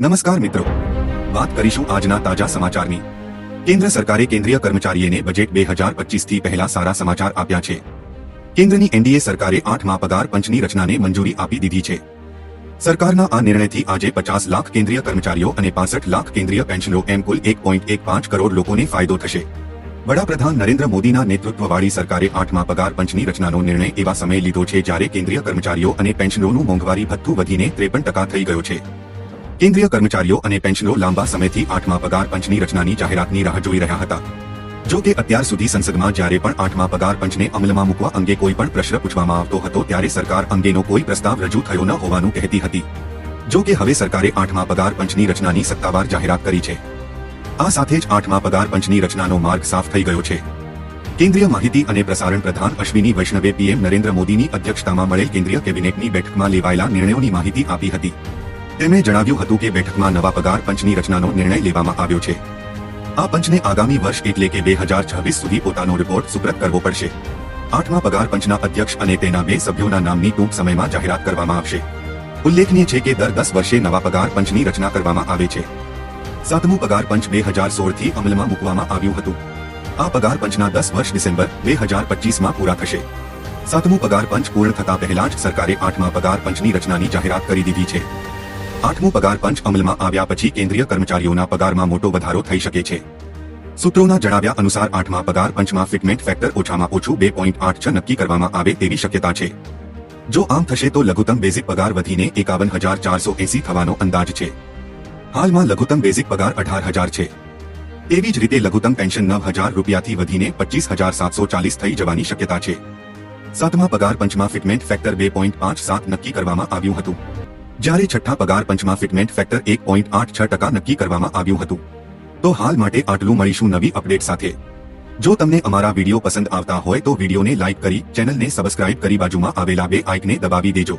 નમસ્કાર મિત્રો. વાત કરીશું આજના તાજા સમાચારની. કેન્દ્ર સરકારે કેન્દ્રીય કર્મચારીઓને બજેટ બે હજાર પચીસથી પહેલા સારા સમાચાર આપ્યા છે. કેન્દ્રની એનડીએ સરકારે આઠમા પગાર પંચની રચનાને મંજૂરી આપી દીધી છે. સરકારના આ નિર્ણયથી આજે પચાસ લાખ કેન્દ્રીય કર્મચારીઓ અને પાસઠ લાખ કેન્દ્રીય પેન્શનરો એમ કુલ એક પોઈન્ટ એક પાંચ કરોડ લોકોને ફાયદો થશે. વડાપ્રધાન નરેન્દ્ર મોદીના નેતૃત્વવાળી સરકારે આઠમા પગાર પંચની રચનાનો નિર્ણય એવા સમયે લીધો છે જ્યારે કેન્દ્રીય કર્મચારીઓ અને પેન્શનરોનું મોંઘવારી ભથ્થું વધીને ત્રેપન ટકા થઈ ગયો છે. કેન્દ્રીય કર્મચારીઓ અને પેન્શનરો લાંબા સમયથી આઠમા પગાર પંચની રચનાની જાહેરાતની રાહ જોઈ રહ્યા હતા. જો કે અત્યાર સુધી સંસદમાં જ્યારે પણ આઠમા પગાર પંચને અમલમાં મૂકવા અંગે કોઈ પણ પ્રશ્ન પૂછવામાં આવતો હતો ત્યારે સરકાર અંગેનો કોઈ પ્રસ્તાવ રજૂ થયો ન હોવાનું કહેતી હતી. જો કે હવે સરકારે આઠમા પગાર પંચની રચનાની સત્તાવાર જાહેરાત કરી છે. આ સાથે જ આઠમા પગાર પંચની રચનાનો માર્ગ સાફ થઈ ગયો છે. કેન્દ્રીય માહિતી અને પ્રસારણ પ્રધાન અશ્વિની વૈષ્ણવે પીએમ નરેન્દ્ર મોદીની અધ્યક્ષતામાં મળેલ કેન્દ્રીય કેબિનેટની બેઠકમાં લેવાયેલા નિર્ણયોની માહિતી આપી હતી. તેમણે જણાવ્યું હતું કે બેઠકમાં નવા પગાર પંચની રચનાનો નિર્ણય લેવામાં આવ્યો છે. આ પંચને આગામી વર્ષ એટલે કે બે હજાર છવ્વીસ સુધી પોતાનો રિપોર્ટ સુપ્રત કરવો પડશે. આઠમા પગાર પંચના અધ્યક્ષ અને તેના બે સભ્યોના નામની ટૂંક સમયમાં જાહેરાત કરવામાં આવશે. ઉલ્લેખનીય છે કે દર દસ વર્ષે નવા પગાર પંચની રચના કરવામાં આવે છે. સાતમું પગાર પંચ બે હજાર સોળથી અમલમાં મૂકવામાં આવ્યું હતું. આ પગાર પંચના દસ વર્ષ ડિસેમ્બર બે હજાર પચીસમાં પૂરા થશે. સાતમું પગાર પંચ પૂર્ણ થતા પહેલા જ સરકારે આઠમા પગાર પંચની રચનાની જાહેરાત કરી દીધી છે. આઠમું પગાર પંચ અમલમાં આવ્યા પછી કેન્દ્રીય કર્મચારીઓના પગારમાં મોટો વધારો થઈ શકે છે. સૂત્રોના જણાવ્યા અનુસાર આઠમા પગાર પંચમાં ફિટમેન્ટ ફેક્ટર ઓછામાં ઓછું બે પોઈન્ટ આઠ છ નક્કી કરવામાં આવે તેવી શક્યતા છે. જો આમ થશે તો લઘુત્તમ બેઝિક પગાર વધીને એકાવન હજાર ચારસો એસી થવાનો અંદાજ છે. હાલમાં લઘુત્તમ બેઝિક પગાર અઢાર હજાર છે. એવી જ રીતે લઘુત્તમ પેન્શન નવ હજાર રૂપિયાથી વધીને પચીસ હજાર સાતસો ચાલીસ થઈ જવાની શક્યતા છે. સાતમા પગાર પંચમાં ફિટમેન્ટ ફેક્ટર બે પોઈન્ટ પાંચ સાત નક્કી કરવામાં આવ્યું હતું. જ્યારે છઠ્ઠા પગાર પંચમાં ફિટમેન્ટ ફેક્ટર એક પોઈન્ટ આઠ છ ટકા નક્કી કરવામાં આવ્યું હતું, તો હાલ માટે આટલું મળીશું નવી અપડેટ સાથે. જો તમને અમારા વીડિયો પસંદ આવતા હોય તો વિડીયોને લાઇક કરી ચેનલને સબસ્ક્રાઇબ કરી બાજુમાં આવેલા બે આઇકને દબાવી દેજો.